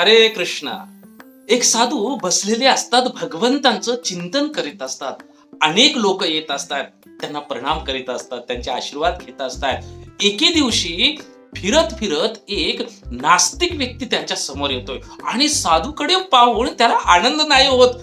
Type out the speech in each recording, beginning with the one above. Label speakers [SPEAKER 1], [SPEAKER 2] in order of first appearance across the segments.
[SPEAKER 1] हरे कृष्णा. एक साधू बसलेले असतात भगवंतांचं चिंतन करीत असतात. अनेक लोक येत असतात त्यांना प्रणाम करीत असतात त्यांचे आशीर्वाद घेत असतात. एके दिवशी फिरत फिरत एक नास्तिक व्यक्ती त्यांच्यासमोर येतोय आणि साधूकडे पाहून त्याला आनंद नाही होत.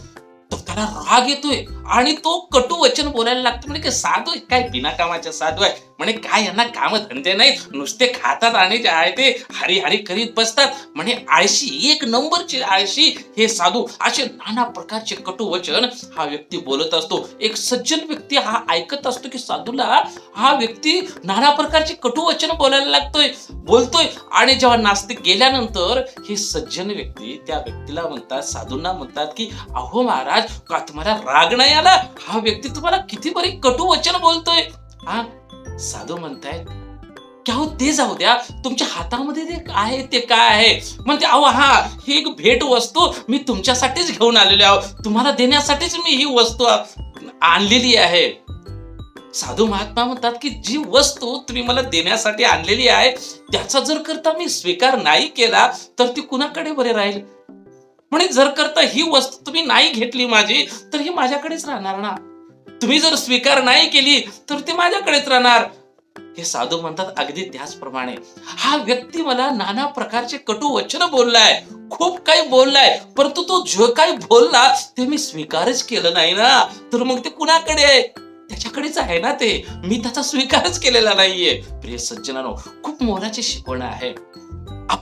[SPEAKER 1] तर त्याला राग येतोय आणि तो कटू वचन बोलायला लागतो. म्हणजे साधू काय बिनाकामाच्या साधू आहे. म्हणे काय यांना काम धंदे नाही नुसते खातात आणि जे आहे ते हरी हरी करीत बसतात. म्हणे आळशी एक नंबरचे आळशी हे साधू असे नाना प्रकारचे कटू वचन हा व्यक्ती बोलत असतो. एक सज्जन व्यक्ती हा ऐकत असतो की साधूला हा व्यक्ती नाना प्रकारचे कटू वचन बोलायला लागतोय बोलतोय. आणि जेव्हा नास्तिक गेल्यानंतर हे सज्जन व्यक्ती त्या व्यक्तीला म्हणतात साधूंना म्हणतात की अहो महाराज का तुम्हाला राग नाही आला? हा व्यक्ती तुम्हाला किती बरी कटू वचन बोलतोय. हा साधू म्हणतायत की अहो ते जाऊ द्या तुमच्या हातामध्ये ते आहे ते काय आहे? म्हणते अहो हा ही एक भेट वस्तू मी तुमच्यासाठीच घेऊन आलेली आहो. तुम्हाला देण्यासाठीच मी ही वस्तू आणलेली आहे. साधू महात्मा म्हणतात की जी वस्तू तुम्ही मला देण्यासाठी आणलेली आहे त्याचा जर करता मी स्वीकार नाही केला तर ती कुणाकडे बरे राहील? म्हणजे जर करता ही वस्तू तुम्ही नाही घेतली माझी तर ही माझ्याकडेच राहणार ना. तुम्ही जर स्वीकार नाही केली तर ती माझ्याकडेच राहणार. हे साधू म्हणतात अगदी त्याचप्रमाणे. हा व्यक्ती मला नाना प्रकारचे कटू वचन बोललाय. खूप काही बोललाय परंतु तो जो काही बोलला ते मी स्वीकारच केलं नाही ना. तर मग ते कुणाकडे? आहे त्याच्याकडेच आहे ना ते. मी त्याचा स्वीकारच केलेला नाहीये. प्रिय सज्जनानो खूप मोलाची शिकवण आहे.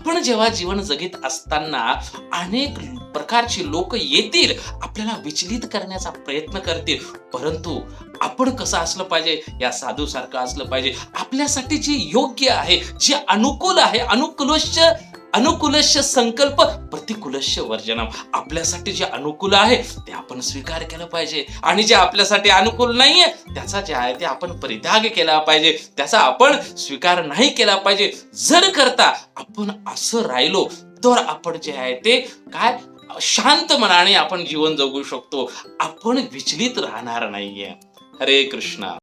[SPEAKER 1] आपण जेव्हा जीवन जगीत असताना अनेक प्रकारची लोक येतील आपल्याला विचलित करण्याचा प्रयत्न करतील. परंतु आपण कसं असलं पाहिजे? या साधू सारखं असलं पाहिजे. आपल्यासाठी जे योग्य आहे जे अनुकूल आहे अनुकूलश अनुकूलश संकल्प प्रतिकूलश वर्जनम आपल्यासाठी जे अनुकूल आहे ते आपण स्वीकार केलं पाहिजे. आणि जे आपल्यासाठी अनुकूल नाहीये त्याचा जे आहे ते आपण परित्याग केला पाहिजे. त्याचा आपण स्वीकार नाही केला पाहिजे. जर करता आपण असं राहिलो तर आपण जे आहे ते काय? शांत मनाने आपण जीवन जगू शकतो. आपण विचलित राहणार नाहीये. हरे कृष्णा.